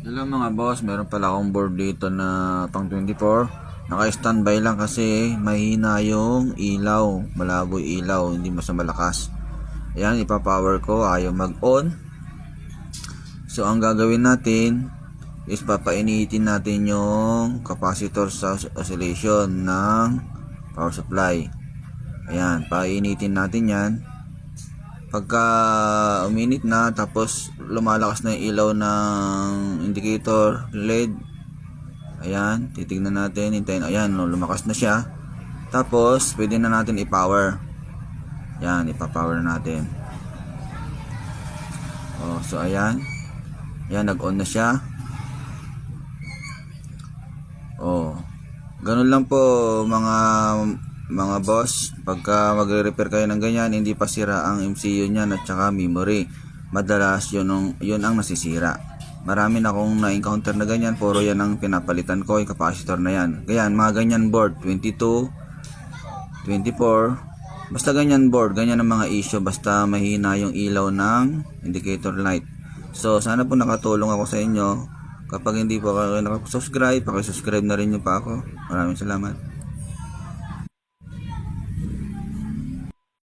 Hello mga boss, meron pala akong board dito na pang 24. Naka-standby lang kasi mahina yung ilaw, malabo yung ilaw, hindi mas malakas. Ayan, ipapower ko, ayaw mag-on. So ang gagawin natin is papainitin natin yung capacitor sa oscillation ng power supply. Ayan, painitin natin yan pagka uminit na tapos lumalakas na yung ilaw ng indicator LED ayan titignan natin hintayin ayan lumakas na siya. Tapos pwede na natin i-power. Yan ipa-power na natin. Oh, so ayan. Ayan nag-on na siya. Oh ganun lang po mga mga boss, pagka magre-repair kayo ng ganyan, hindi pa sira ang MCU niyan at saka memory. Madalas yun ang, yun ang nasisira. Marami na akong na-encounter na ganyan, puro yan ang pinapalitan ko, yung capacitor na yan. Ganyan, mga ganyan board, 22, 24, basta ganyan board, ganyan ang mga issue, basta mahina yung ilaw ng indicator light. So, sana po nakatulong ako sa inyo. Kapag hindi po kayo nakasubscribe, pakisubscribe na rin nyo pa ako. Maraming salamat.